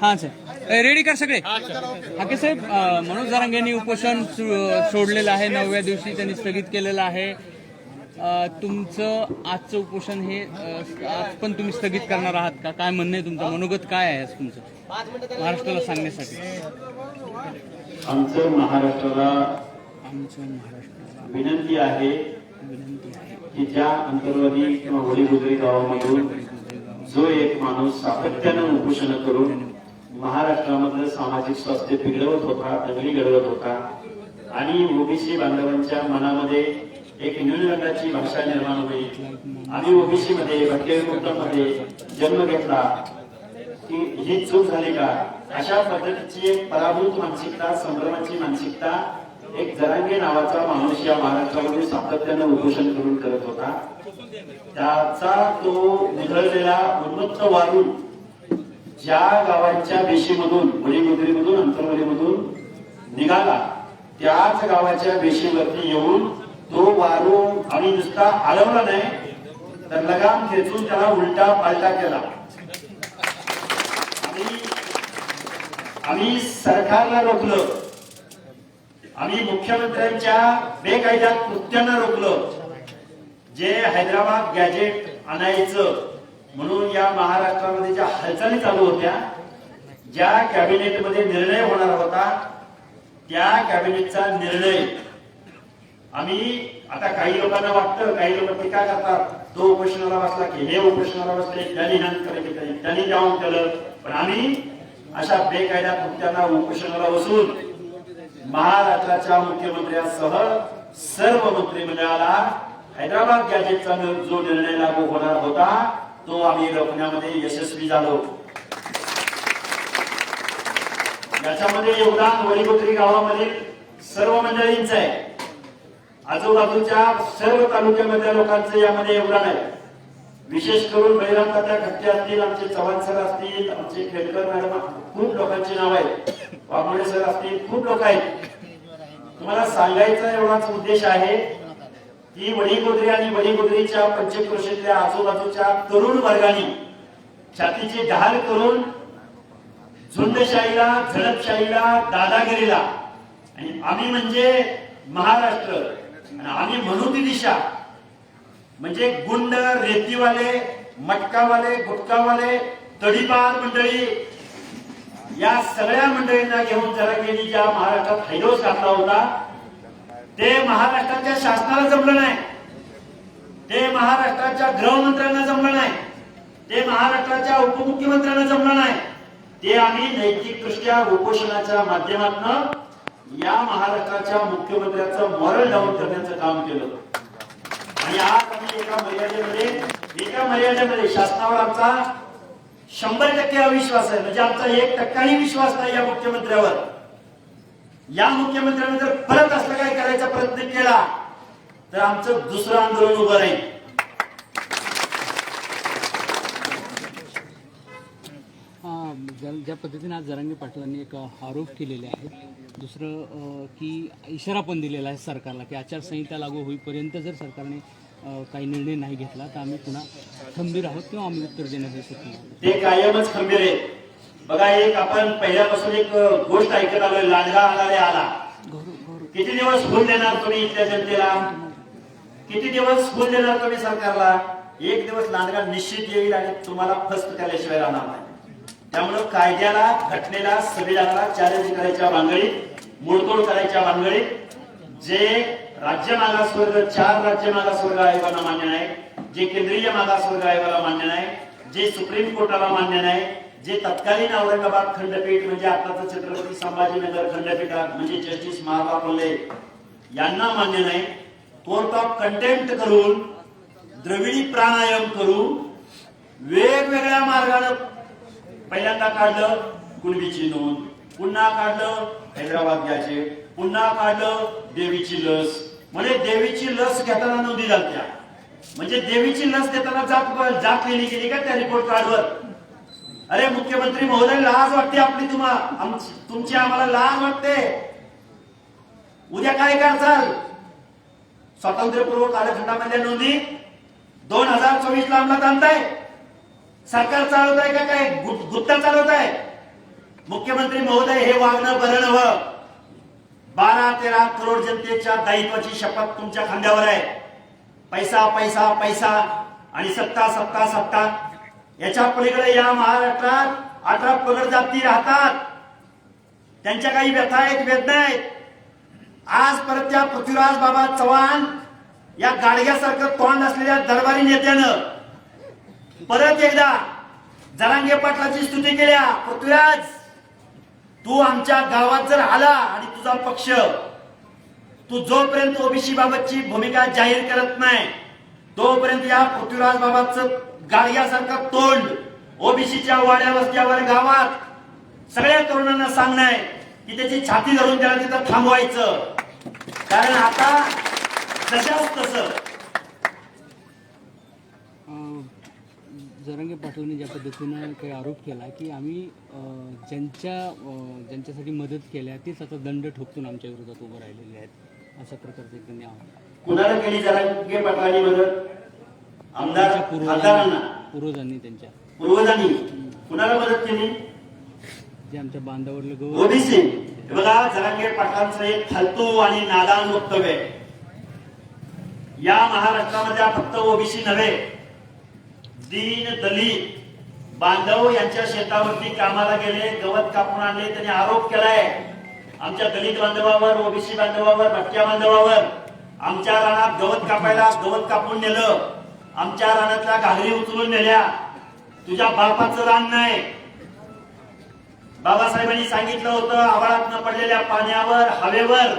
हां sir. Ready कर सगळे? हाके साहेब मनोज जरांगे यांनी उपोषण सोडलेलं आहे नवव्या दिवशी त्यांनी स्थगित केलेलं आहे. अं, तुमचं आजचं उपोषण हे आज पण तुम्ही स्थगित करणार आहात का? काय म्हणणं आहे तुमचं? मनोगत काय आहे आज तुमचं? महाराष्ट्राला सांगण्यासाठी. आमचं महाराष्ट्राला आमचं महाराष्ट्राला विनंती आहे विनंती आहे. की ज्या अंतर्वादी किंवा वडीगुजरी गावामधून जो एक माणूस सातत्यानं उपोषण करून महाराष्ट्रामधलं सामाजिक स्वास्थ्य बिघडवत होता दंगली घडवत होता आणि ओबीसी बांधवांच्या मनामध्ये एक न्यूनगंडाची भाषा निर्माण होईल. आम्ही ओबीसी मध्ये भटकेविमुक्तांमध्ये जन्म घेतला. की ही चूक झाली का? अशा पद्धतीची एक पराभूत मानसिकता संभ्रमाची मानसिकता एक जरांगे नावाचा माणूस या महाराष्ट्रामध्ये सातत्यानं उपोषण करून करत होता. त्याचा तो उधळलेला उन्मत्त वारून ज्या गावांच्या वेशीमधून वडीगुजरीमधून अंतरवलीमधून निघाला त्याच गावाच्या वेशीवरती येऊन तो वारू आणि नुसता हलवला नाही तर लगाम खेचून त्याला उलटा पालटा केला. आम्ही सरकारला रोखलं. आम्ही मुख्यमंत्र्यांच्या बेकायदा कृत्यांना रोखलं. जे हैदराबाद गॅजेट आणायचं म्हणून या महाराष्ट्रामध्ये ज्या हालचाली चालू होत्या ज्या कॅबिनेटमध्ये निर्णय होणार होता त्या कॅबिनेटचा निर्णय आम्ही आता काही लोकांना वाटतं काही लोक टीका करतात तो उपोषणाला बसला की हे उपोषणाला बसले त्यांनी नंत केलं त्यांनी- त्यांनी जाऊन केलं. पण आम्ही अशा बेकायदा कृत्यांना उपोषणाला बसून महाराष्ट्राच्या मुख्यमंत्र्यांसह सर्व मंत्रिमंडळाला हैदराबाद गॅजेटचा जो निर्णय लागू होणार होता तो आम्ही रोखण्यामध्ये यशस्वी झालो. याच्यामध्ये योगदान वडीगोत्री गावामधील सर्व मंडळींचं आहे. आजूबाजूच्या सर्व तालुक्यामधल्या लोकांचं यामध्ये योगदान आहे. विशेष करून बहिराम तात्या घट्टे असतील आमचे चव्हाण सर असतील आमचे खेडकर मॅडम खूप लोकांची नाव आहेत. वाघमोडे सर असतील खूप लोक आहेत. तुम्हाला सांगायचा एवढाच उद्देश आहे की वडीगोदरी आणि वडीगोदरीच्या पंचक्रोशीतल्या आजूबाजूच्या तरुण वर्गाने छातीची ढाल करून झुंडशाहीला झडपशाहीला दादागिरीला आणि आम्ही म्हणजे महाराष्ट्र आणि आम्ही म्हणू ती दिशा म्हणजे गुंड रेतीवाले मटकावाले गुटकावाले तडीपार मंडळी या सगळ्या मंडळींना घेऊन जरा गेली ज्या महाराष्ट्रात हैदोस घातला होता ते महाराष्ट्राच्या शासनाला जमलं नाही. ते महाराष्ट्राच्या गृहमंत्र्यांना जमलं नाही. ते महाराष्ट्राच्या उपमुख्यमंत्र्यांना जमलं नाही. ते आम्ही नैतिकदृष्ट्या उपोषणाच्या माध्यमातून या महाराष्ट्राच्या मुख्यमंत्र्याचं मॉरल डाऊन करण्याचं काम केलं. आणि आज आम्ही एका मर्यादेमध्ये एका मर्यादेमध्ये शासनावर आमचा शंभर टक्के अविश्वास आहे. म्हणजे आमचा एक टक्काही विश्वास नाही या मुख्यमंत्र्यावर. या मुख्यमंत्र्यांनी जर परत असलं काय करायचा प्रयत्न केला तर आमचं दुसरं आंदोलन उभं राहील. ज्या ज्या पद्धतीने आज जरांगी पाटलांनी एक आरोप केलेले आहेत. दुसरं की इशारा पण दिलेला आहे सरकारला की आचारसंहिता लागू होईपर्यंत जर सरकारने काही निर्णय नाही घेतला तर आम्ही पुन्हा खंबीर आहोत किंवा आम्ही उत्तर देण्यास ते कायमच खंबीर आहे. बघा एक आपण पहिल्यापासून एक गोष्ट ऐकत आलोय लांडगा आणारे आला. किती दिवस फुल देणार तुम्ही इथल्या जनतेला? किती दिवस फुल देणार तुम्ही सरकारला? एक दिवस लांडगा निश्चित येईल आणि तुम्हाला फस्त त्याशिवाय राहणार नाही. त्यामुळं कायद्याला घटनेला संविधानाला चॅलेंज करायच्या भानगडीत मोडतोड करायच्या भानगडीत जे राज्य मागासवर्ग चार राज्य मागासवर्ग आयोगाला मान्य नाही जे केंद्रीय मागासवर्ग आयोगाला मान्य नाही जे सुप्रीम कोर्टाला मान्य नाही जे तत्कालीन औरंगाबाद खंडपीठ म्हणजे आताचं छत्रपती संभाजीनगर खंडपीठात म्हणजे जस्टिस महाबा फुले यांना मान्य नाही. कोर्ट ऑफ कंटेम्प्ट करून द्रविडी प्राणायाम करून वेगवेगळ्या मार्गाने पहिल्यांदा काढलं कुणबीची नोंद. पुन्हा काढलं हैदराबाद घ्यायचे. पुन्हा काढलं देवीची लस. म्हणजे देवीची लस घेताना नोंदी झाल्या म्हणजे देवीची लस देताना जात जात लिहिली गेली का त्या रिपोर्ट कार्डवर अरे मुख्यमंत्री महोदय लाज वाटते आपली तुम्हा तुमची आम्हाला लाज वाटते. उद्या काय करताल? स्वातंत्र्यपूर्व कालखंडामधल्या नोंदी दोन हजार चोवीस ला अंमलात आणताय? सरकार चालवत आहे का काय? गुप्ता चालवत आहे मुख्यमंत्री महोदय हे वागणं बरं नवं बारा तेरा करोड जनतेच्या दायित्वाची शपथ तुमच्या खांद्यावर आहे. पैसा पैसा पैसा आणि सत्ता सत्ता सत्ता. याच्या पलीकडे या महाराष्ट्रात अठरा पगड जाती राहतात. त्यांच्या काही व्यथा आहेत वेदना आहेत आज परत त्या पृथ्वीराज बाबा चव्हाण या गाडग्यासारखं तोंड असलेल्या दरबारी नेत्यानं परत एकदा जरांगे पाटलाची स्तुती केल्या. पृथ्वीराज तू आमच्या गावात जर आला आणि तुझा पक्ष तू जोपर्यंत ओबीसी बाबतची भूमिका जाहीर करत नाही तोपर्यंत या पृथ्वीराज बाबाचं गाडग्यासारखं तोंड ओबीसीच्या वाड्या वस्त्यावर गावात सगळ्या तरुणांना सांगणं की त्याची छाती धरून त्याला तिथं थांबवायचं. कारण आता तशाच तसं जरांगे पाटलांनी ज्या पद्धतीनं काही आरोप केला की आम्ही ज्यांच्या ज्यांच्यासाठी मदत केल्या तीच आता दंड ठोकून आमच्या विरोधात उभं राहिलेले आहेत. अशा प्रकारचं त्यांनी आव्हान कुणाला केली जरांगे पाटलांनी मदत? आमदार पूर्वजांनी. पूर्वजांनी त्यांच्या. पूर्वजांनी. कुणाला मदत केली? जे आमच्या बांधावरलं गवत ओबीसी. बघा जरांगे पाटलांचं एक फालतू आणि नादान वक्तव्य. या महाराष्ट्रामध्ये फक्त ओबीसी नव्हे दीन दलित बांधव यांच्या शेतावरती कामाला गेले गवत कापून आणले त्यांनी आरोप केलाय. आमच्या दलित बांधवावर ओबीसी बांधवावर भटक्या बांधवावर आमच्या रानात गवत कापायला गवत कापून नेलं. आमच्या रानातल्या घागरी उचलून नेल्या. तुझ्या बापाचं रान नाही. बाबासाहेबांनी सांगितलं होतं आवाळात पडलेल्या पाण्यावर हवेवर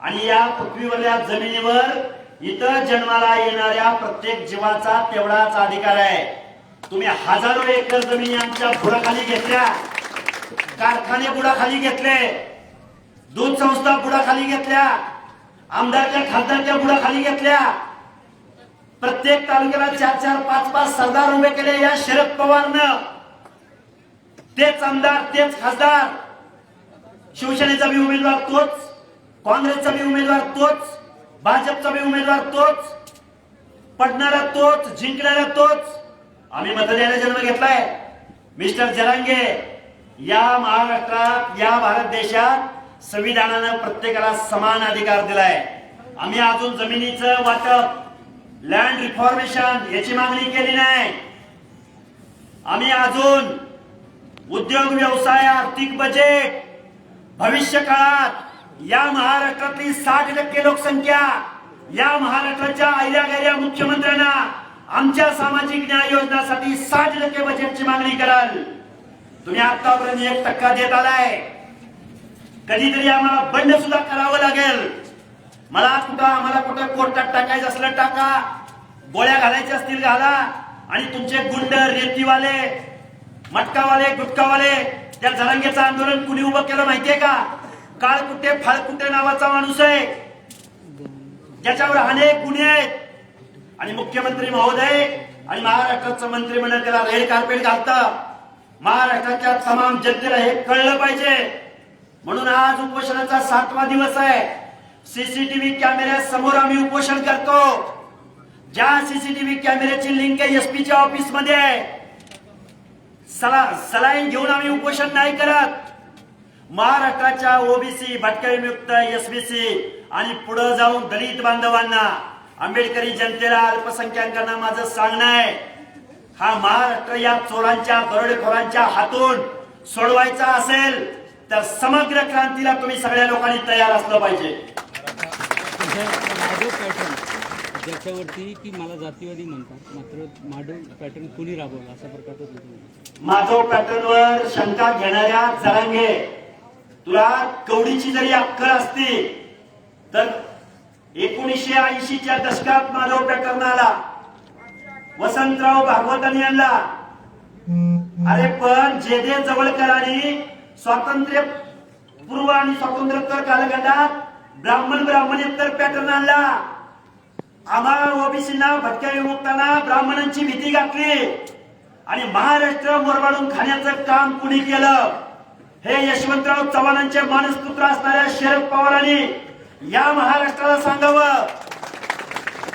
आणि या पृथ्वीवरल्या जमिनीवर इथं जन्माला येणाऱ्या प्रत्येक जीवाचा तेवढाच अधिकार आहे. तुम्ही हजारो एकर जमिनी आमच्या बुडाखाली घेतल्या. कारखाने बुडाखाली घेतले. दूध संस्था बुडाखाली घेतल्या. आमदारच्या खासदारच्या बुडाखाली घेतल्या. प्रत्येक तालुक्याला चार चार पाच पाच सरदार उभे केले या शरद पवारनं. तेच आमदार तेच खासदार. शिवसेनेचा बी उमेदवार तोच. काँग्रेसचा बी उमेदवार तोच. भाजपचा बी उमेदवार तोच पडणारा तोच जिंकणारा तोच. आम्ही मतदाराने जन्म घेतलाय. मिस्टर जरांगे या महाराष्ट्रात या भारत देशात संविधानानं प्रत्येकाला समान अधिकार दिलाय. आम्ही अजून जमिनीचं वाटप लँड रिफॉर्मेशन याची मागणी केली नाही. आम्ही अजून उद्योग व्यवसाय आर्थिक बजेट भविष्य काळात या महाराष्ट्रातली साठ टक्के लोकसंख्या या महाराष्ट्राच्या आयल्या गैऱ्या मुख्यमंत्र्यांना आमच्या सामाजिक न्याय योजनासाठी साठ टक्के बजेटची मागणी कराल. तुम्ही आतापर्यंत एक टक्का देत आलाय. कधीतरी आम्हाला बंड सुद्धा करावं लागेल. मला कुठं आम्हाला कुठं कोर्टात टाकायचं असलं टाका. गोळ्या घालायच्या असतील घाला. आणि तुमचे गुंड रेतीवाले मटकावाले गुटकावाले त्या झरंगेचं आंदोलन कुणी उभं केलं माहितीये का? काळकुटे कुठे फाळ कुठे नावाचा माणूस आहे. ज्याच्यावर अनेक गुन्हे आहेत. आणि मुख्यमंत्री महोदय आणि महाराष्ट्राचं मंत्रिमंडळ त्याला रेड कार्पेट घालतं महाराष्ट्राच्या तमाम जनतेला हे कळलं पाहिजे. म्हणून आज उपोषणाचा सातवा दिवस आहे. सीसीटीव्ही कॅमेऱ्या समोर आम्ही उपोषण करतो. ज्या सीसीटीव्ही कॅमेऱ्याची लिंक एसपीच्या ऑफिसमध्ये आहे. सला सलाईन घेऊन आम्ही उपोषण नाही करत. महाराष्ट्राच्या ओबीसी भटकरी मुक्त एसबीसी आणि पुढे जाऊन दलित बांधवांना आंबेडकरी जनतेला अल्पसंख्याकांना माझं सांगणं आहे हा महाराष्ट्र या चोरांच्या दरोडेखोरांच्या हातून सोडवायचा असेल तर समग्र क्रांतीला तुम्ही सगळ्या लोकांनी तयार असलं पाहिजे. ज्याच्यावरती की मला जातीवादी म्हणतात मात्र माधव पॅटर्न कुणी राबवलं अशा प्रकारचं माधव पॅटर्नवर शंका घेणाऱ्या जरांगे तुला कवडीची जरी अक्कल असते तर एकोणीसशे ऐंशीच्या दशकात माधव प्रकरण आला. वसंतराव भागवतांनी आणला. अरे पण जे दे जवळकरांनी स्वातंत्र्य पूर्व आणि स्वातंत्र्योत्तर कालखंडात ब्राह्मण ब्राह्मणेतर पॅटर्न आणला. आम्हा ओबीसीना भटक्या विमुक्तांना ब्राह्मणांची भीती घातली. आणि महाराष्ट्र मोरवाडून खाण्याचं काम कुणी केलं? हे यशवंतराव चव्हाणांचे मानसपुत्र असणाऱ्या शरद पवारांनी या महाराष्ट्राला सांगावं.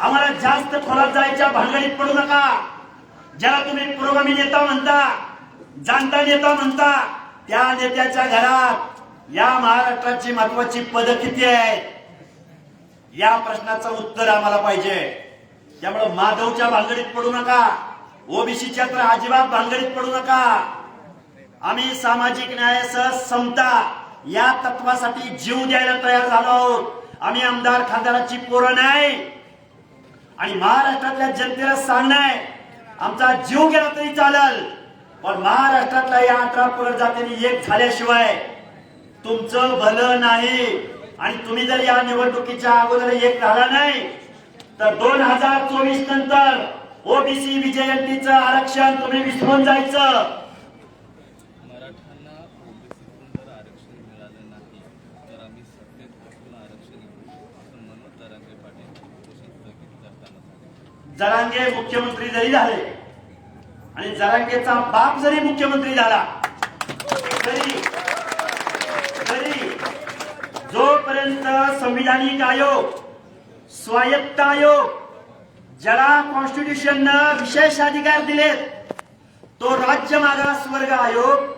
आम्हाला जास्त खोलात जायच्या भानगडीत पडू नका. ज्याला तुम्ही पुरोगामी नेता म्हणता जाणता नेता म्हणता त्या नेत्याच्या घरात या महाराष्ट्राची महत्वाची पद किती आहेत? या प्रश्नाचं उत्तर आम्हाला पाहिजे. त्यामुळे माधवच्या भानगडीत पडू नका. ओबीसीच्या तर अजिबात भानगडीत पडू नका. आम्ही सामाजिक न्यायासह समता या तत्वासाठी जीव द्यायला तयार झालो आहोत. आम्ही आमदार खासदाराची पोरं नाही. आणि महाराष्ट्रातल्या जनतेला सांगणार आमचा जीव गेला तरी चालल. पण महाराष्ट्रातल्या या अठरा प्रजातीने एक झाल्याशिवाय तुमचं भलं नाही. आणि तुम्ही जर या निवडणुकीच्या अगोदर एक झाला नाही तर दोन हजार चोवीस नंतर ओबीसी विजयंतीचं आरक्षण तुम्ही विसरून जायचं मराठ्यांना ओबीसीतून जर आरक्षण मिळालं नाही तर आम्ही सत्तेत बसून आरक्षण घेऊ असं मनोज दरांगे पाटील उपोषण स्थगित करताना सांगितलं जरांगे मुख्यमंत्री जरी झाले आणि जरांगेचा बाप जरी मुख्यमंत्री झाला तरी तरी जोपर्यंत संविधानिक आयोग स्वायत्त आयोग ज्याला कॉन्स्टिट्यूशननं विशेष अधिकार दिलेत तो राज्य मागास वर्ग आयोग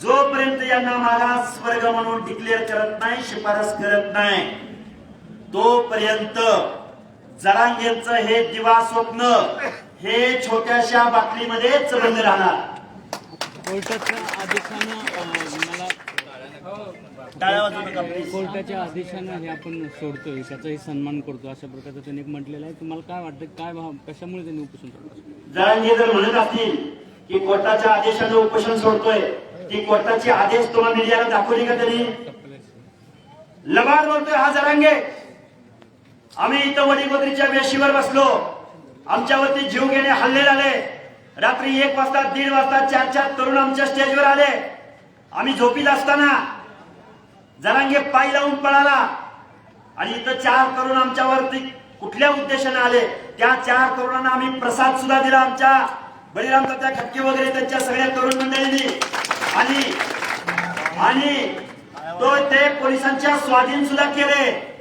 जोपर्यंत यांना मागास वर्ग म्हणून डिक्लेअर करत नाही शिफारस करत नाही तोपर्यंत जरांगेंचं हे दिवा स्वप्न हे छोट्याशा बाटलीमध्येच बंद राहणार. कोर्टाच्या आदेशानं. कोर्टाच्या हे आपण सोडतोय त्याचाही सन्मान करतो अशा प्रकारचं त्यांनी एक म्हटलेलं आहे. तुम्हाला काय वाटतं काय भाव कशामुळे त्यांनी उपोषण सोडलं? जरांगे जर म्हणत असतील की कोर्टाच्या आदेशानं उपोषण सोडतोय ती कोर्टाची आदेश तुम्हाला मीडियाला दाखवली का त्यांनी? लबाड बोलतोय हा जरांगे. आम्ही इथं वडीगोद्रीच्या वेशीवर बसलो. आमच्यावरती जीव घेणे हल्ले झाले. रात्री एक वाजता दीड वाजता चार चार तरुण आमच्या स्टेजवर आले. आम्ही झोपीत असताना जरांगे पाय लावून पळाला. आणि इथं चार तरुण आमच्यावरती कुठल्या उद्देशाने आले त्या चार तरुणांना आम्ही प्रसाद सुद्धा दिला आमच्या. बळीरामचा त्या खटके वगैरे त्यांच्या सगळ्या तरुण मंडळींनी. आणि आणि तो ते पोलिसांच्या स्वाधीन सुद्धा केले.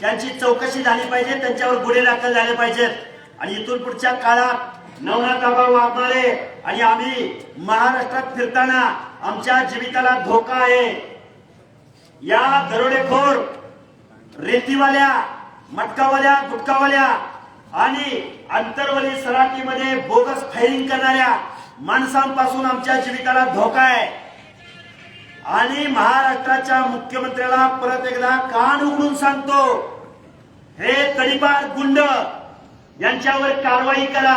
त्यांची चौकशी झाली पाहिजे त्यांच्यावर गुन्हे दाखल झाले पाहिजेत आणि इथून पुढच्या काळात नवरा ताबा वागणारे आणि आम्ही महाराष्ट्रात फिरताना आमच्या जीविताला धोका आहे. या दरोडेखोर रेतीवाल्या मटकावाल्या गुटकावाल्या आणि अंतरवली सराटीमध्ये बोगस फायरिंग करणाऱ्या माणसांपासून आमच्या जीविताला धोका आहे. आणि महाराष्ट्राच्या मुख्यमंत्र्याला परत एकदा कान उघडून सांगतो हे तडीपार गुंड यांच्यावर कारवाई करा.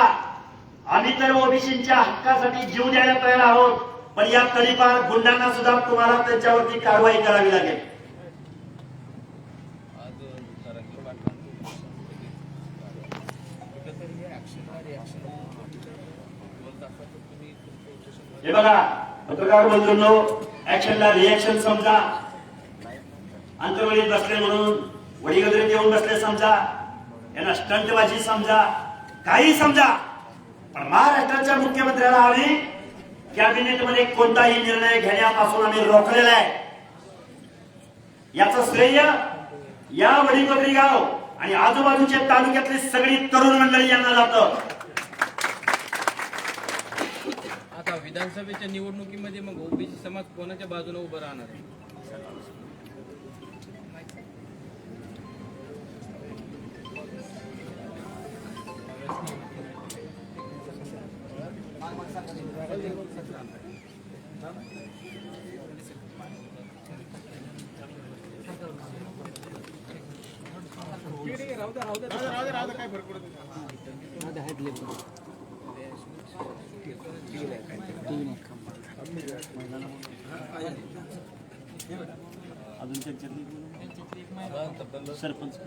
आम्ही तर ओबीसीच्या हक्कासाठी जीव द्यायला तयार आहोत पण या तडीपार गुंडांना सुद्धा तुम्हाला त्यांच्यावरती कारवाई करावी लागेल. हे हे बघा पत्रकार बंधूंनो ऍक्शनला रिएक्शन समजा. अंतर्वळीत बसले म्हणून वडीगदरीत येऊन बसले समजा. यांना स्टंटबाजी समजा. काही समजा. पण महाराष्ट्राच्या मुख्यमंत्र्याला आम्ही कॅबिनेटमध्ये कोणताही निर्णय घेण्यापासून आम्ही रोखलेला आहे. याचं श्रेय या वडीगोदरी गाव आणि आजूबाजूच्या तालुक्यातली सगळी तरुण मंडळी यांना जातं आता विधानसभेच्या निवडणुकीमध्ये मग ओबीसी समाज कोणाच्या बाजूने उभं राहणार आहे? अजून त्यांच्यातली सरपंच. सरपंच